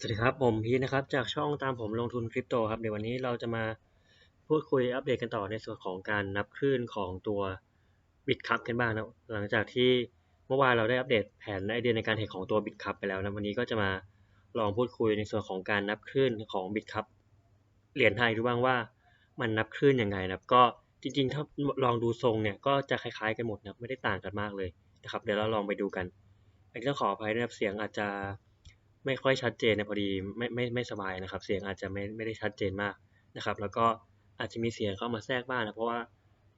สวัสดีครับ ผมพีนะครับ จากช่องตามผมลงทุนคริปโตครับ เดี๋ยววันนี้เราจะมาพูดคุยอัปเดตกันต่อในส่วนของการนับคลื่นของตัวบิตคัพกันบ้างนะหลังจากที่เมื่อวานเราได้อัปเดตแผนไอเดียในการเทรดของตัวบิตคัพไปแล้วนะวันนี้ก็จะมาลองพูดคุยในส่วนของการนับคลื่นของบิตคัพเหรียญไทยดูบ้างว่ามันนับคลื่นยังไงนะครับ ก็จริงๆ ถ้าลองดูทรงเนี่ยก็จะคล้ายๆกันหมดนะไม่ได้ต่างกันมากเลยนะครับ เดี๋ยวเราลองไปดูกันอันนี้ต้องขออภัยนะครับเสียงอาจจะ ไม่ค่อยชัดเจนนะพอดีไม่ไม่ไม่สบายนะครับ เสียงอาจจะไม่ไม่ได้ชัดเจนมากนะครับ แล้วก็อาจจะมีเสียงเข้ามาแทรกบ้างนะเพราะว่า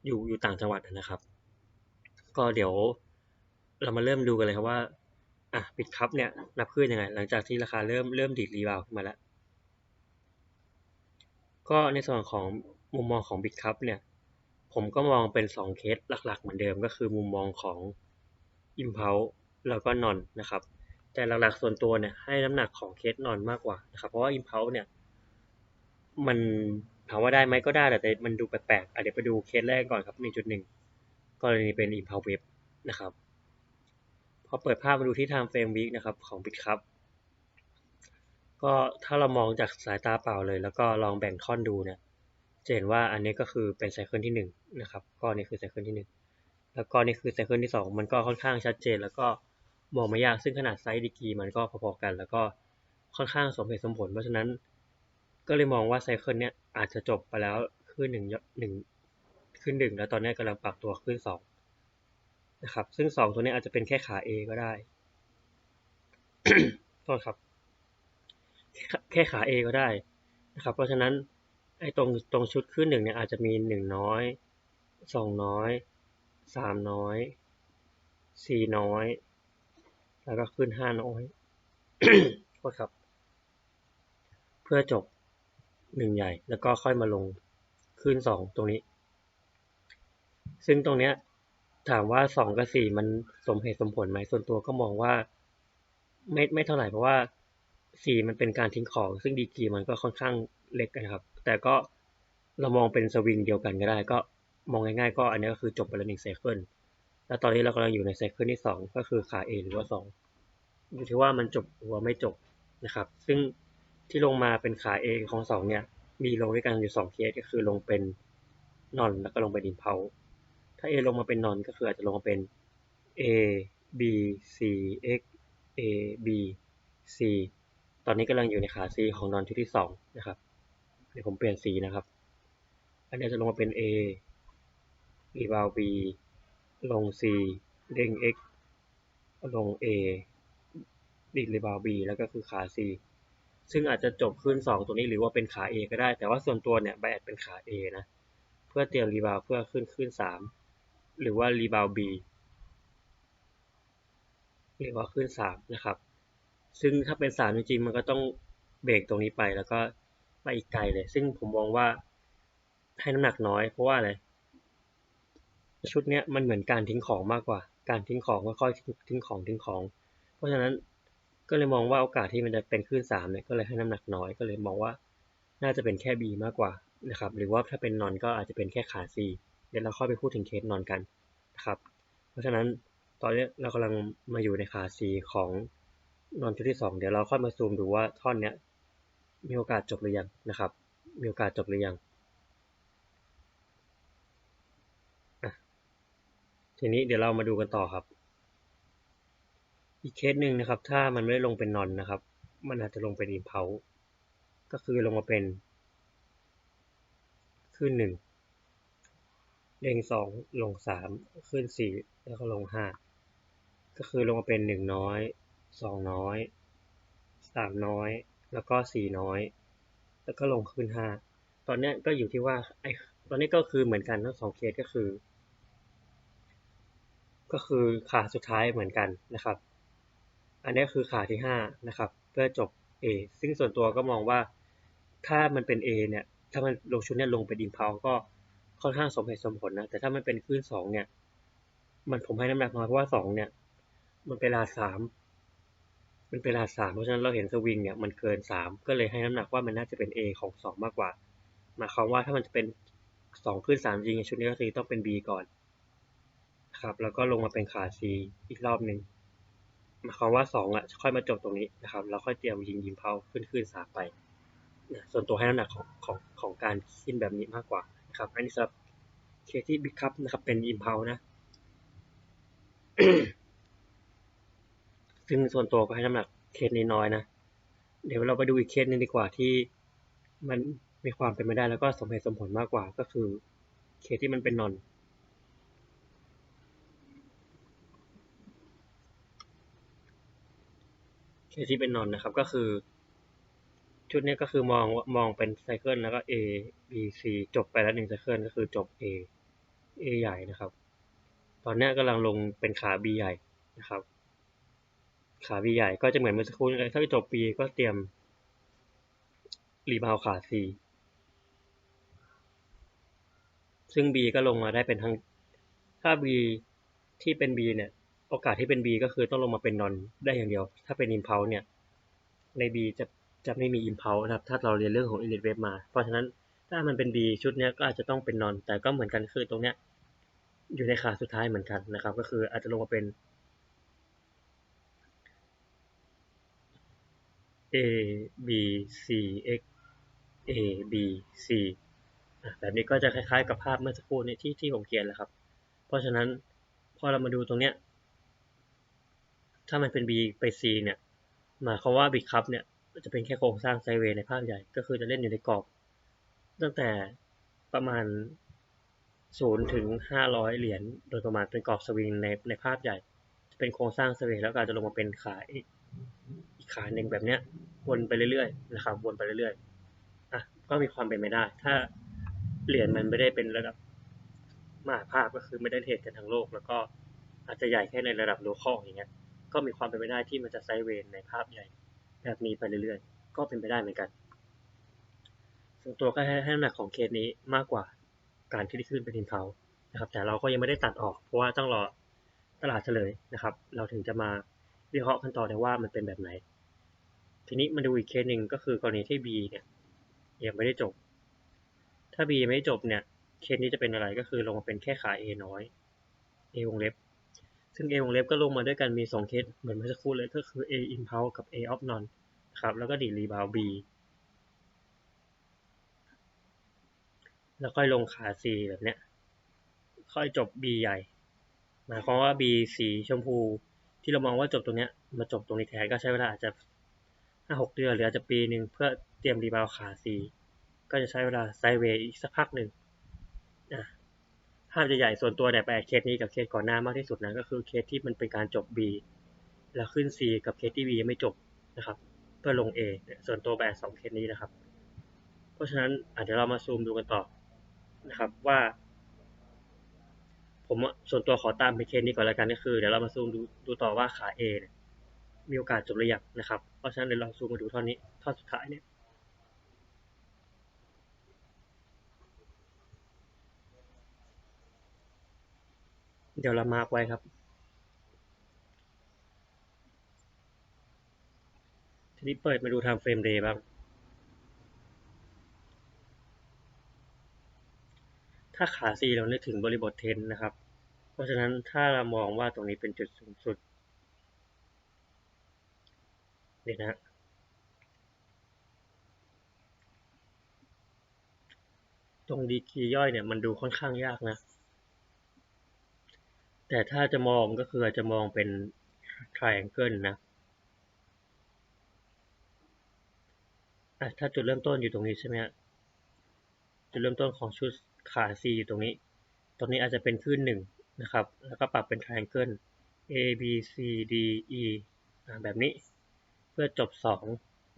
อยู่อยู่ต่างจังหวัดนะครับ ก็เดี๋ยวเรามาเริ่มดูกันเลยครับว่าอะบิตคัพเนี่ยนับขึ้นยังไง หลังจากที่ราคาเริ่มเริ่มดีดรีบาวขึ้นมาแล้ว ก็ในส่วนของมุมมองของบิตคัพเนี่ย ผมก็มองเป็น 2 เคสหลักๆ เหมือนเดิมก็คือมุมมองของ Impulse แล้วก็นอนนะครับ แต่หลักๆส่วนตัวเนี่ยให้น้ำหนักของเคสนอนมากกว่านะครับเพราะว่า Impulse เนี่ยมันถามว่าได้ไหมก็ได้แต่มันดูแปลกๆเดี๋ยวไปดูเคสแรกก่อนครับ 1.1 กรณีเป็น Impulse Web นะครับพอเปิดภาพมาดูที่ Time Frame Week นะครับของ BitCup ก็ถ้าเรามองจากสายตาเปล่าเลย แล้วก็ลองแบ่งท่อนดูเนี่ยจะเห็นว่าอันนี้ก็คือเป็นไซเคิลที่1นะครับก็นี่คือไซเคิลที่ 1 แล้วก็นี่คือไซเคิลที่ 2 มันก็ค่อนข้างชัดเจนแล้วก็ มองไม่ยากซึ่งขนาดไซส์ดีกีมันก็พอๆกัน แล้วก็ค่อนข้างสมเหตุสมผล เพราะฉะนั้น ก็เลยมองว่าไซเคิลเนี้ยอาจจะจบไปแล้วขึ้นหนึ่งหนึ่งขึ้นหนึ่งแล้วตอนนี้กำลังปรับตัวขึ้นสองนะครับ ซึ่งสองตัวนี้อาจจะเป็นแค่ขา A ก็ได้โทษครับ แค่ขา A ก็ได้นะครับ เพราะฉะนั้นไอ้ตรงตรงชุดขึ้นหนึ่งเนี่ยอาจจะมีหนึ่งน้อยสองน้อยสามน้อยสี่น้อย แล้วก็ขึ้นห้าน้อยโทษครับ เพื่อจบหนึ่งใหญ่ แล้วก็ค่อยมาลงขึ้นสองตรงนี้ ซึ่งตรงเนี้ยถามว่าสองกับสี่มันสมเหตุสมผลไหมส่วนตัวก็มองว่า ไม่ไม่เท่าไหร่เพราะว่าสี่มันเป็นการทิ้งของ ซึ่งดีกีมันก็ค่อนข้างเล็กนะครับ แต่ก็เรามองเป็นสวิงเดียวกันก็ได้ ก็มองง่ายๆ ก็อันนี้ก็คือจบไปแล้วหนึ่งไซเคิลแล้วตอนนี้เรากำลังอยู่ในไซเคิลที่สองก็คือขา A หรือว่าสอง อยู่ที่ว่ามันจบหรือว่าไม่จบนะครับ ซึ่งที่ลงมาเป็นขา A ของสองเนี่ย มีลงด้วยกันอยู่สองเคสก็คือลงเป็นนอนแล้วก็ลงไปดินเพาถ้า A ลงมาเป็นนอนก็คืออาจจะลงมาเป็น A B C X A B C ตอนนี้กำลังอยู่ในขา C ของนอนชุดที่สองนะครับ เดี๋ยวผมเปลี่ยนสีนะครับ อันนี้จะลงมาเป็น A รีบาว B ลง C เด้ง X ลง A ดิดรีบาว B แล้วก็คือขา C ซึ่งอาจจะจบขึ้น 2 ตัวนี้หรือว่าเป็นขา A ก็ได้ แต่ว่าส่วนตัวเนี่ยแบดเป็นขา A นะ เพื่อเตรียมรีบาวเพื่อขึ้นขึ้น 3 หรือว่ารีบาว B หรือว่าขึ้น 3 นะครับ ซึ่งถ้าเป็น 3 จริงๆ มันก็ต้องเบรกตรงนี้ไปแล้วก็ไปอีกไกลเลย ซึ่งผมมองว่าให้น้ำหนักน้อยเพราะว่าอะไรชุดเนี้ยมันเหมือนการทิ้งของมากกว่า การทิ้งของค่อยๆทิ้งของทิ้งของ เพราะฉะนั้น ก็เลยมองว่าโอกาสที่มันจะเป็นขึ้นสามเนี่ยก็เลยให้น้ำหนักน้อยก็เลยมองว่าน่าจะเป็นแค่ B มากกว่านะครับหรือว่าถ้าเป็นนอนก็อาจจะเป็นแค่ขา C เดี๋ยวเราค่อยไปพูดถึงเคสนอนกันนะครับเพราะฉะนั้นตอนนี้เรากำลังมาอยู่ในขา C ของนอนชุดที่ 2 เดี๋ยวเราค่อยมาซูมดูว่าท่อนเนี้ยมีโอกาสจบหรือยังนะครับ มีโอกาสจบหรือยังทีนี้เดี๋ยวเรามาดูกันต่อครับ อีกเคสหนึ่งนะครับ ถ้ามันไม่ได้ลงเป็นนอนนะครับ มันอาจจะลงเป็นอินเพาก็คือลงมาเป็นขึ้นหนึ่งเด้งสองลงสามขึ้นสี่แล้วก็ลงห้าก็คือลงมาเป็นหนึ่งน้อยสองน้อยสามน้อย แล้วก็สี่น้อย แล้วก็ลงขึ้นห้าตอนนี้ก็อยู่ที่ว่าไอตอนนี้ก็คือเหมือนกันทั้งสองเคสก็คือ ก็คือขาสุดท้ายเหมือนกันนะครับ อันนี้คือขาที่ห้านะครับ เพื่อจบ A ซึ่งส่วนตัวก็มองว่าถ้ามันเป็น A เนี่ย ถ้ามันลงชุดเนี่ยลงไปดินเพาก็ค่อนข้างสมเหตุสมผลนะ แต่ถ้ามันเป็นขึ้นสองเนี่ย มันผมให้น้ำหนักน้อยเพราะว่าสองเนี่ย มันเป็นลาสามมันเป็นลาสามเพราะฉะนั้นเราเห็นสวิงเนี่ยมันเกินสามก็เลยให้น้ำหนักว่ามันน่าจะเป็น A ของสองมากกว่าหมายความว่าถ้ามันจะเป็นสองขึ้นสามจริงชุดนี้ก็คือต้องเป็น B ก่อนครับแล้วก็ลงมาเป็นขา C อีกรอบหนึ่ง หมายความว่าสองอะค่อยมาจบตรงนี้นะครับแล้วค่อยเตรียมยิงยิมเพาขึ้นขึ้นสาไปนะส่วนตัวให้น้ำหนักของของของการขึ้นแบบนี้มากกว่านะครับอันนี้สำหรับเคที่บิ๊กคัพนะครับเป็นอิมเพานะ ซึ่งส่วนตัวก็ให้น้ำหนักเคสนี้น้อยนะ เดี๋ยวเราไปดูอีกเคสนึงดีกว่าที่มันมีความเป็นไปได้แล้วก็สมเหตุสมผลมากกว่าก็คือเคสที่มันเป็นนอน เคสที่เป็นนอนนะครับก็คือ ชุดนี้ก็คือมองมองเป็นไซเคิลแล้วก็ A B C จบไปแล้วหนึ่งไซเคิลก็คือจบ A A ใหญ่นะครับ ตอนนี้กำลังลงเป็นขา B ใหญ่นะครับ ขา B ใหญ่ก็จะเหมือนเมื่อสักครู่นี้ถ้าจบ B ก็เตรียมรีบาวขา C ซึ่ง B ก็ลงมาได้เป็นทั้ง ถ้า B ที่เป็น B เนี่ย โอกาสที่เป็น B ก็คือต้องลงมาเป็นนอนได้อย่างเดียว ถ้าเป็น impulse เนี่ย ใน B จะจะไม่มี impulse นะครับ ถ้าเราเรียนเรื่องของ elite wave มา เพราะฉะนั้นถ้ามันเป็น B ชุดเนี้ยก็อาจจะต้องเป็นนอน แต่ก็เหมือนกันคือตรงเนี้ยอยู่ในขาสุดท้ายเหมือนกันนะครับ ก็คืออาจจะลงมาเป็น A B C X A B C แบบนี้ก็จะคล้ายๆ กับภาพเมื่อสักครู่นี้ที่ที่ผมเขียนแล้วครับ เพราะฉะนั้นพอเรามาดูตรงเนี้ย ถ้ามันเป็น B ไป C เนี่ยหมายความว่า Big Cup เนี่ยจะเป็นแค่โครงสร้างไซเวย์ในภาพใหญ่ ก็คือจะเล่นอยู่ในกรอบ ตั้งแต่ประมาณ 0 ถึง 500 เหรียญโดยประมาณเป็นกรอบสวิงในในภาพใหญ่ จะเป็นโครงสร้างไซเวย์แล้วก็จะลงมาเป็นขาอีกอีกขาหนึ่งแบบเนี้ยวนไปเรื่อยๆนะครับวนไปเรื่อยๆอะก็มีความเป็นไปได้ ถ้าเหรียญมันไม่ได้เป็นระดับมหาภาพก็คือไม่ได้เทรดกันทั้งโลก แล้วก็อาจจะใหญ่แค่ในระดับโลคอลอย่างเงี้ย ก็มีความเป็นไปได้ที่มันจะไซด์เวย์ในภาพใหญ่แบบนี้ไปเรื่อยๆ ก็เป็นไปได้เหมือนกัน ส่วนตัวก็ให้หน้ำหนักของเคสนี้มากกว่าการที่ขึ้นเป็นทินเพานะครับ แต่เราก็ยังไม่ได้ตัดออก เพราะว่าต้องรอตลาดเฉลยนะครับ เราถึงจะมาวิเคราะห์กันต่อได้ว่ามันเป็นแบบไหน ทีนี้มาดูอีกเคสหนึ่งก็คือกรณีที่ B เนี่ยยังไม่ได้จบ ถ้า B ไม่จบเนี่ย เคสนี้จะเป็นอะไรก็คือลงมาเป็นแค่ขา A น้อย A วงเล็บ ซึ่ง A วงเล็บก็ลงมาด้วยกันมี 2 เคสเหมือนเมื่อสักครู่เลยก็คือ A impulse กับ A off non ครับ แล้วก็ดีรีบาว B แล้วค่อยลงขา C แบบเนี้ย ค่อยจบ B ใหญ่ หมายความว่า B สีชมพู ที่เรามองว่าจบตรงเนี้ย มาจบตรงนี้แทนก็ใช้เวลาอาจจะห้าหกเดือนหรืออาจจะปีหนึ่งเพื่อเตรียมรีบาวขา C ก็จะใช้เวลาไซเวย์อีกสักพักหนึ่งอะ ภาพใหญ่ๆส่วนตัวเนี่ยไปเคสนี้กับเคสก่อนหน้ามากที่สุดนะก็คือเคสที่มันเป็นการจบ B แล้วขึ้น C กับเคสที่ B ยังไม่จบนะครับ เพื่อลง A เนี่ยส่วนตัวแบบสองเคสนี้นะครับ เพราะฉะนั้นอาจจะเรามาซูมดูกันต่อนะครับว่า ผมส่วนตัวขอตามไปเคสนี้ก่อนแล้วกันก็คือเดี๋ยวเรามาซูมดูดูต่อว่าขา A เนี่ยมีโอกาสจบหรือยังนะครับ เพราะฉะนั้นเดี๋ยวเราซูมมาดูท่อนนี้ท่อนสุดท้ายเนี่ย เดี๋ยวเรามาร์กไว้ครับ ทีนี้เปิดมาดูทำเฟรมเรย์บ้าง ถ้าขา C เรานึกถึงบริบทเทนนะครับ เพราะฉะนั้นถ้าเรามองว่าตรงนี้เป็นจุดสูงสุดนี่นะตรงดีกีย่อยเนี่ยมันดูค่อนข้างยากนะ แต่ถ้าจะมองก็คือจะมองเป็น triangle นะถ้าจุดเริ่มต้นอยู่ตรงนี้ใช่ไหมฮะจุดเริ่มต้นของชุดขา C อยู่ตรงนี้ ตรงนี้อาจจะเป็นคลื่นหนึ่งนะครับ แล้วก็ปรับเป็น triangle A B C D E แบบนี้ เพื่อจบสอง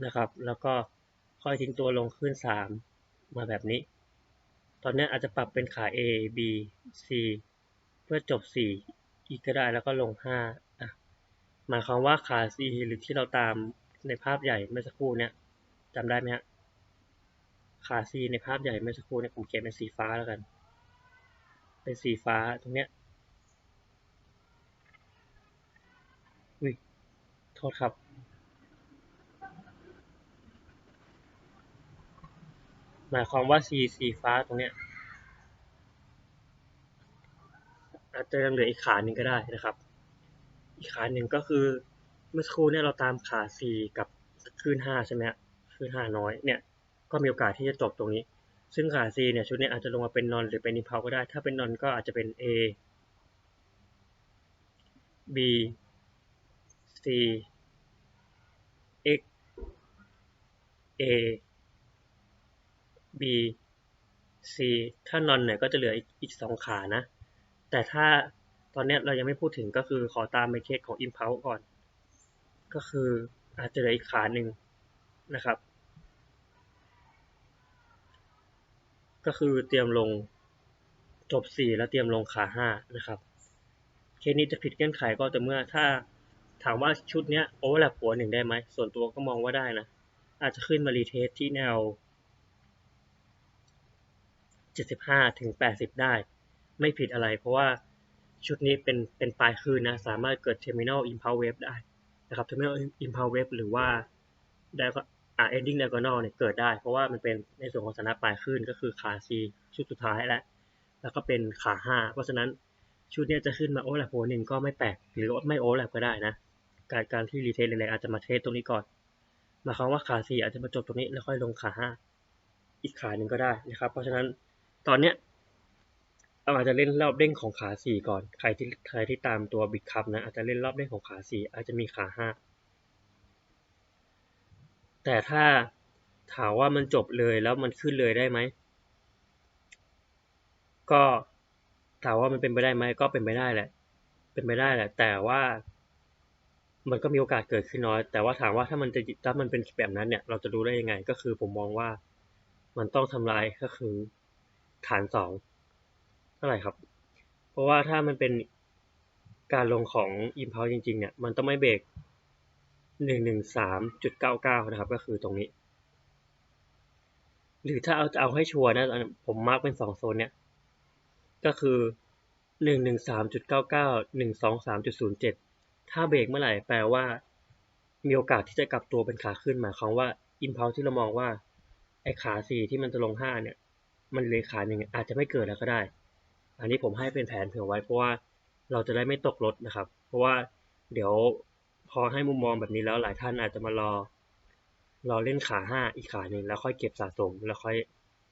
นะครับ แล้วก็ค่อยทิ้งตัวลงขึ้นสามมาแบบนี้ ตอนนี้อาจจะปรับเป็นขา A B C พื่อจบสี่อีกก็ได้แล้วก็ลงห้าอะหมายความว่าขา C หรือที่เราตามในภาพใหญ่เมื่อสักครู่เนี่ยจำได้ไหมฮะขา C ในภาพใหญ่เมื่อสักครู่เนี่ยผมเขียนเป็นสีฟ้าแล้วกัน เป็นสีฟ้าตรงเนี้ยอุ้ยโทษครับหมายความว่า C สีฟ้าตรงเนี้ย อาจจะยังเหลืออีกขาหนึ่งก็ได้นะครับ อีกขาหนึ่งก็คือเมื่อสักครู่เนี่ยเราตามขา C กับคลื่น5ใช่ไหมฮะคลื่น5น้อยเนี่ยก็มีโอกาสที่จะจบตรงนี้ ซึ่งขา C เนี่ยชุดนี้อาจจะลงมาเป็นนอนหรือเป็นนิพาวก็ได้ ถ้าเป็นนอนก็อาจจะเป็น A B C X A B C ถ้านอนเนี่ยก็จะเหลืออีกสองขานะ แต่ถ้าตอนนี้เรายังไม่พูดถึงก็คือขอตามไปเคสของ Impulse ก่อน ก็คืออาจจะเหลืออีกขาหนึ่งนะครับ ก็คือเตรียมลงจบ 4 แล้วเตรียมลงขา 5 นะครับ เคสนี้จะผิดเงื่อนไขก็แต่เมื่อถ้าถามว่าชุดนี้โอเวอร์แลปหัวหนึ่งได้ไหม ส่วนตัวก็มองว่าได้นะ อาจจะขึ้นมารีเทสที่แนว 75 ถึง 80 ได้ ไม่ผิดอะไร เพราะว่าชุดนี้เป็นเป็นปลายคืนนะสามารถเกิด terminal impulse wave ได้นะครับ terminal impulse wave หรือว่าอ่า ending diagonal เนี่ยเกิดได้ เพราะว่ามันเป็นในส่วนของสถานะปลายขึ้นก็คือขา C ชุดสุดท้ายแล้วแล้วก็เป็นขา 5 เพราะฉะนั้นชุดนี้จะขึ้นมาโอเวอร์แลปโหนึ่งก็ไม่แปลกหรือไม่โอเวอร์แลปก็ได้นะการการที่รีเทสเลยอาจจะมาเทสตรงนี้ก่อนหมายความว่าขา C อาจจะมาจบตรงนี้แล้วค่อยลงขา5อีกขาหนึ่งก็ได้นะครับ เพราะฉะนั้นตอนเนี้ย เราอาจจะเล่นรอบเด้งของขาสี่ก่อน ใครที่ใครที่ตามตัวบิ๊กคัพนะ อาจจะเล่นรอบเด้งของขาสี่อาจจะมีขาห้า แต่ถ้าถามว่ามันจบเลยแล้วมันขึ้นเลยได้ไหม ก็ถามว่ามันเป็นไปได้ไหมก็เป็นไปได้แหละ เป็นไปได้แหละ แต่ว่ามันก็มีโอกาสเกิดขึ้นน้อย แต่ว่าถามว่าถ้ามันจะถ้ามันเป็นแบบนั้นเนี่ย เราจะรู้ได้ยังไง ก็คือผมมองว่ามันต้องทำลายก็คือฐานสอง ท่าไหร่ครับ เพราะว่าถ้ามันเป็นการลงของ Impulse จริงๆ เนี่ย มันต้องไม่เบรกหนึ่งหนึ่งสามจุดเก้าเก้านะครับ ก็คือตรงนี้ หรือถ้าเอาจะเอาให้ชัวร์นะ ผมมาร์กเป็นสองโซนเนี่ย ก็คือหนึ่งหนึ่งสามจุดเก้าเก้าหนึ่งสองสามจุดศูนย์เจ็ดถ้าเบรกเมื่อไหร่ แปลว่า มีโอกาสที่จะกลับตัวเป็นขาขึ้น หมายความว่า impulse ที่เรามองว่า ไอ้ขาสี่ที่มันจะลงห้าเนี่ย มันเลยขาหนึ่งอาจจะไม่เกิดแล้วก็ได้ อันนี้ผมให้เป็นแผนเผื่อไว้เพราะว่าเราจะได้ไม่ตกรถนะครับ เพราะว่าเดี๋ยวพอให้มุมมองแบบนี้แล้วหลายท่านอาจจะมารอรอเล่นขาห้าอีกขาหนึ่งแล้วค่อยเก็บสะสมแล้วค่อย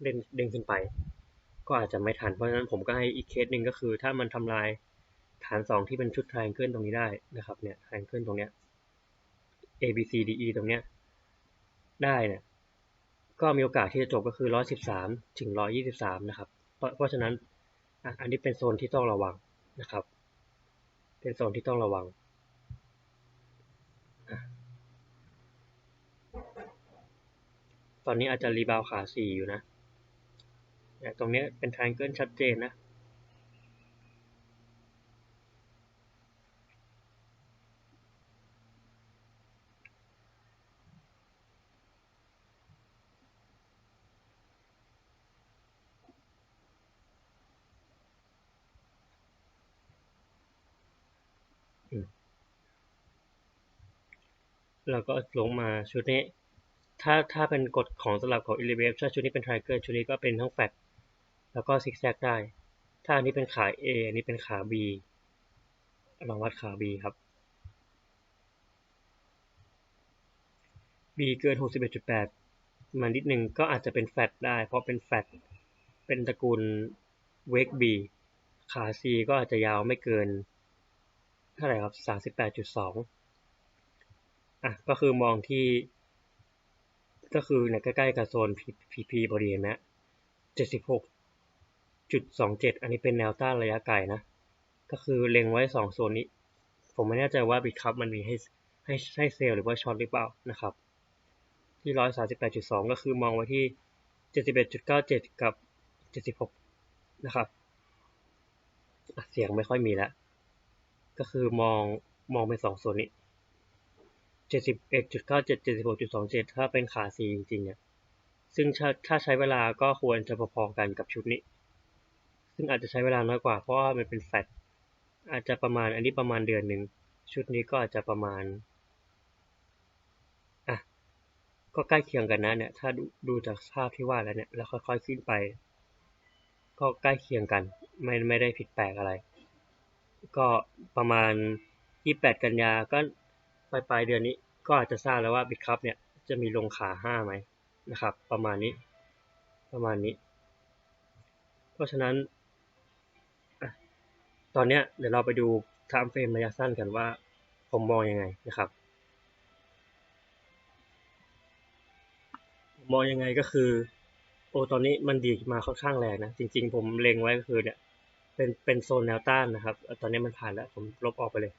เล่นเด้งขึ้นไป ก็อาจจะไม่ทันเพราะฉะนั้นผมก็ให้อีกเคสหนึ่งก็คือ ถ้ามันทำลายฐานสองที่เป็นชุดทางเกิลตรงนี้ได้นะครับเนี่ยทางเกิลตรงเนี้ย A B C D E ตรงเนี้ยได้เนี่ยก็มีโอกาสที่จะจบก็คือร้อยสิบสามถึงร้อยี่สิบสามนะครับ เพราะฉะนั้น อันนี้เป็นโซนที่ต้องระวังนะครับ เป็นโซนที่ต้องระวัง ตอนนี้อาจจะรีบาวขาสี่อยู่นะนี่ตรงนี้เป็นทางเกิลชัดเจนนะ แล้วก็ลงมาชุดนี้ ถ้าถ้าเป็นกฎของสลับของ e l e v a t ถ้าชุดนี้เป็น Trigger ชุดนี้ก็เป็นทั้งแฟตแล้วก็ซิกแซกได้ ถ้าอันนี้เป็นขา A อันนี้เป็นขา B ลองวัดขา B ครับ B เกิน 61.8มานิดนึงก็อาจจะเป็นแฟตได้ เพราะเป็นแฟตเป็นตระกูลเวก B ขา C ก็อาจจะยาวไม่เกินเท่าไหร่ครับ 38.2 อะก็คือมองที่ ก็คือเนี่ยใกล้ๆกับโซนพีพีพอดีเห็นไหมเจ็ดสิบหกจุดสองเจ็ดอันนี้เป็นแนวต้านระยะไกลนะ ก็คือเล็งไว้สองโซนนี้ ผมไม่แน่ใจว่าบิตคัพมันมีให้ให้ให้เซลหรือว่าช็อตหรือเปล่านะครับ ที่ร้อยสาสิบแปดจุดสองก็คือมองไว้ที่เจ็ดสิบเอ็ดจุดเก้าเจ็ดกับเจ็ดสิบหกนะครับ เสียงไม่ค่อยมีแล้ว ก็คือมองมองเป็นสองโซนนี้ เจ็ดสิบเอ็ดจุดเก้าเจ็ดเจ็ดสิบหกจุดสองเจ็ดถ้าเป็นขาซีจริงๆเนี่ย ซึ่งถ้าใช้เวลาก็ควรจะพอๆกันกับชุดนี้ ซึ่งอาจจะใช้เวลาน้อยกว่าเพราะว่ามันเป็นแฟตอาจจะประมาณอันนี้ประมาณเดือนหนึ่ง ชุดนี้ก็อาจจะประมาณอะก็ใกล้เคียงกันนะเนี่ยถ้าดูดูจากภาพที่ว่าแล้วเนี่ยแล้วค่อยๆขึ้นไป ก็ใกล้เคียงกัน ไม่ไม่ได้ผิดแปลกอะไร ก็ประมาณยี่แปดกันยาก็ ปลายปลายเดือนนี้ก็อาจจะทราบแล้วว่าบิตคัพเนี่ยจะมีลงขาห้าไหมนะครับ ประมาณนี้ ประมาณนี้ เพราะฉะนั้น ตอนนี้เดี๋ยวเราไปดูไทม์เฟรมระยะสั้นกันว่าผมมองยังไงนะครับมองยังไงก็คือ โอตอนนี้มันดีมาค่อนข้างแรงนะ จริง ๆ ผมเล็งไว้ก็คือเนี่ยเป็นเป็นโซนแนวต้านนะครับ ตอนนี้มันผ่านแล้ว ผมลบออกไปเลย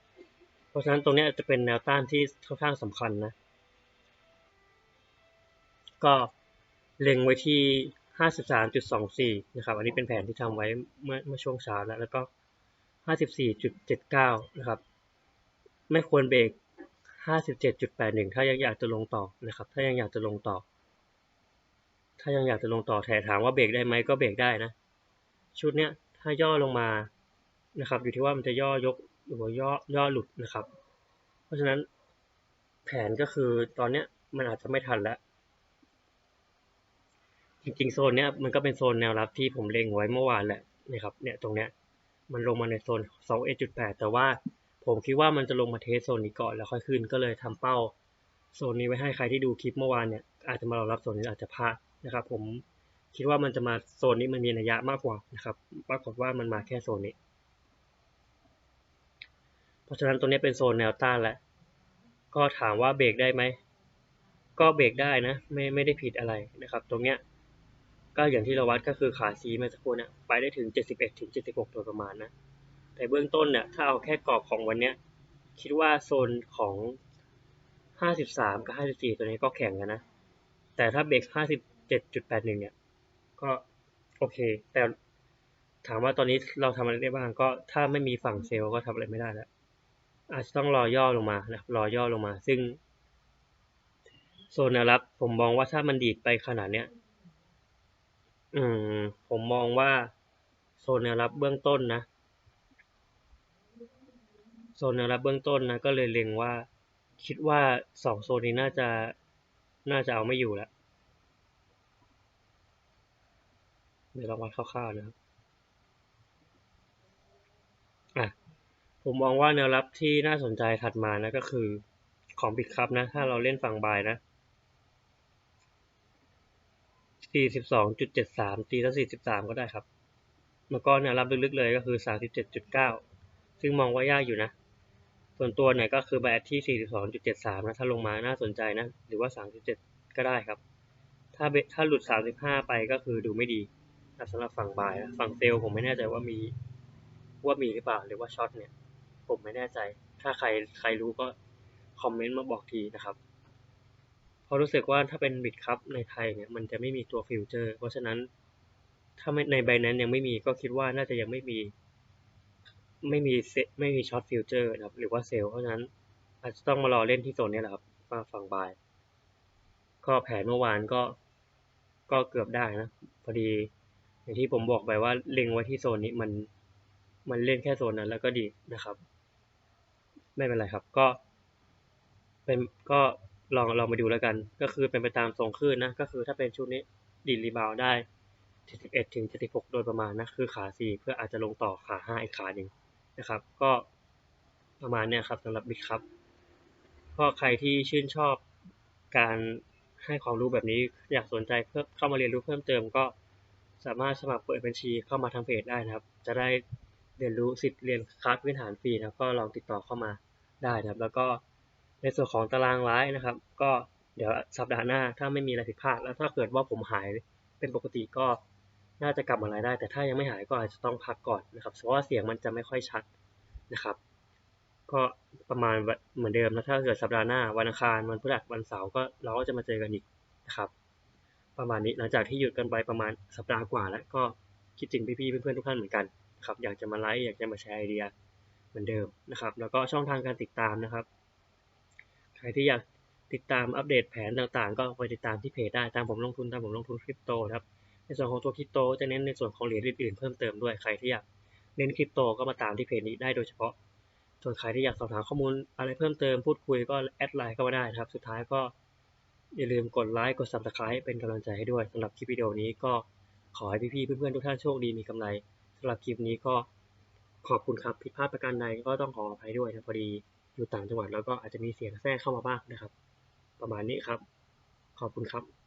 เพราะฉะนั้นตรงนี้จะเป็นแนวต้านที่ค่อนข้างสำคัญนะ ก็เล็งไว้ที่ห้าสิบสามจุดสองสี่นะครับ อันนี้เป็นแผนที่ทำไว้เมื่อเมื่อช่วงเช้าแล้ว แล้วก็ห้าสิบสี่จุดเจ็ดเก้านะครับ ไม่ควรเบรกห้าสิบเจ็ดจุดแปดหนึ่งถ้ายังอยากจะลงต่อนะครับ ถ้ายังอยากจะลงต่อ ถ้ายังอยากจะลงต่อแถถามว่าเบรกได้ไหมก็เบรกได้นะ ชุดเนี้ยถ้าย่อลงมานะครับ อยู่ที่ว่ามันจะย่อยก หรือว่าย่อย่อหลุดนะครับ เพราะฉะนั้นแผนก็คือตอนเนี้ยมันอาจจะไม่ทันแล้ว จริงๆโซนเนี้ยมันก็เป็นโซนแนวรับที่ผมเล็งไว้เมื่อวานแหละนะครับเนี่ยตรงเนี้ยมันลงมาในโซน 21.8 แต่ว่าผมคิดว่ามันจะลงมาเทสโซนนี้ก่อนแล้วค่อยขึ้นก็เลยทำเป้าโซนนี้ไว้ให้ใครที่ดูคลิปเมื่อวานเนี่ยอาจจะมารอรับโซนนี้อาจจะพลาดนะครับ ผมคิดว่ามันจะมาโซนนี้มันมีนัยยะมากกว่านะครับปรากฏว่ามันมาแค่โซนนี้ ราะฉะนั้นตัวนี้เป็นโซนแนวต้านแล้ว ก็ถามว่าเบรกได้ไหม ก็เบรกได้นะ ไม่ไม่ได้ผิดอะไรนะครับ ตรงเนี้ยก็อย่างที่เราวัดก็คือขาซีมื่อสักครู่นี่ยไปได้ถึง 71ถึง76 โดยประมาณนะ แต่เบื้องต้นเนี่ยถ้าเอาแค่กรอบของวันเนี้ยคิดว่าโซนของ 53 กับ 54 ตัวนี้ก็แข่งกันนะ แต่ถ้าเบรก 57.81 เนี่ย ก็โอเค แต่ถามว่าตอนนี้เราทำอะไรได้บ้างก็ถ้าไม่มีฝั่งเซลล์ก็ทำอะไรไม่ได้แล้ว อาจจะต้องรอย่อลงมานะรอย่อลงมา ซึ่งโซนแนวรับผมมองว่าถ้ามันดีดไปขนาดเนี้ย อืม ผมมองว่าโซนแนวรับเบื้องต้นนะโซนแนวรับเบื้องต้นนะก็เลยเล็งว่า คิดว่าสองโซนนี้น่าจะน่าจะเอาไม่อยู่แล้วเดี๋ยวลองวัดคร่าวๆนะครับ อะ ผมมองว่าแนวรับที่น่าสนใจถัดมานะก็คือของบิตคัพนะ ถ้าเราเล่นฝั่งบายนะสี่สิบสองจุดเจ็ดสามตีแล้วสี่สิบสามก็ได้ครับ แล้วก็แนวรับลึกๆเลยก็คือสามสิบเจ็ดจุดเก้าซึ่งมองว่ายากอยู่นะ ส่วนตัวเนี่ยก็คือแบตที่สี่สิบสองจุดเจ็ดสามนะ ถ้าลงมาน่าสนใจนะ หรือว่าสามสิบเจ็ดก็ได้ครับ ถ้าถ้าหลุดสามสิบห้าไปก็คือดูไม่ดีสำหรับฝั่งบายนะฝั่งเซลผมไม่แน่ใจว่ามีว่ามีหรือเปล่าหรือว่าช็อตเนี่ย ผมไม่แน่ใจ ถ้าใครใครรู้ก็คอมเมนต์มาบอกทีนะครับ เพราะรู้สึกว่าถ้าเป็นบิตคัพในไทยเนี่ยมันจะไม่มีตัวฟิวเจอร์ เพราะฉะนั้นถ้าในใบนั้นยังไม่มีก็คิดว่าน่าจะยังไม่มี ไม่มีเซไม่มีช็อตฟิวเจอร์นะครับ หรือว่าเซลเพราะฉะนั้นอาจจะต้องมารอเล่นที่โซนนี้แหละครับมาฝั่งบาย ก็แผนเมื่อวานก็ก็เกือบได้นะ พอดีอย่างที่ผมบอกไปว่าเล็งไว้ที่โซนนี้มันมันเล่นแค่โซนนั้นแล้วก็ดีนะครับ ไม่เป็นไรครับ ก็ เป็นก็ลองลองมาดูแล้วกัน ก็คือเป็นไปตามทรงคลื่นนะ ก็คือถ้าเป็นชุดนี้ดีรีบาวได้ 71ถึง76 โดยประมาณนะ คือขา 4 เพื่ออาจจะลงต่อขา 5 อีกขาหนึ่งนะครับ ก็ประมาณเนี้ยครับสำหรับบิตครับก็ใครที่ชื่นชอบการให้ความรู้แบบนี้อยากสนใจเพิ่มเข้ามาเรียนรู้เพิ่มเติมก็สามารถสมัครเปิดบัญชีเข้ามาทางเพจได้นะครับ จะได้ เรียนรู้สิทธิ์เรียนคลาสพื้นฐานฟรีนะก็ลองติดต่อเข้ามาได้นะครับ แล้วก็ในส่วนของตารางไลฟ์นะครับ ก็เดี๋ยวสัปดาห์หน้าถ้าไม่มีอะไรผิดพลาดแล้วถ้าเกิดว่าผมหายเป็นปกติก็น่าจะกลับมาไลฟ์ได้ แต่ถ้ายังไม่หายก็อาจจะต้องพักก่อนนะครับเพราะว่าเสียงมันจะไม่ค่อยชัดนะครับ ก็ประมาณเหมือนเดิมแล้วถ้าเกิดสัปดาห์หน้าวันอังคารวันพฤหัสวันเสาร์ก็เราก็จะมาเจอกันอีกนะครับ ประมาณนี้หลังจากที่หยุดกันไปประมาณสัปดาห์กว่า แล้วก็คิดถึงพี่ๆเพื่อนๆทุกท่านเหมือนกัน ครับอยากจะมาไลฟ์อยากจะมาแชร์ไอเดียเหมือนเดิมนะครับ แล้วก็ช่องทางการติดตามนะครับ ใครที่อยากติดตามอัปเดตแผนต่างๆ ก็ไปติดตามที่เพจได้ตามผมลงทุนตามผมลงทุนคริปโตครับในส่วนของตัวคริปโตจะเน้นในส่วนของเหรียญอื่นๆเพิ่มเติมด้วยใครที่อยากเน้นคริปโตก็มาตามที่เพจนี้ได้โดยเฉพาะ ส่วนใครที่อยากสอบถามข้อมูลอะไรเพิ่มเติมพูดคุยก็แอดไลน์ก็มาได้ครับ สุดท้ายก็อย่าลืมกดไลค์กด subscribe เป็นกำลังใจให้ด้วยสำหรับคลิปวิดีโอนี้ก็ขอให้พี่ๆเพื่อนๆทุกท่านโชคดีมีกำไร สำหรับคลิปนี้ก็ขอบคุณครับผิดพลาดประการใดก็ต้องขออภัยด้วยนะพอดีอยู่ต่างจังหวัดแล้วก็อาจจะมีเสียงแทรกเข้ามาบ้างนะครับ ประมาณนี้ครับ ขอบคุณครับ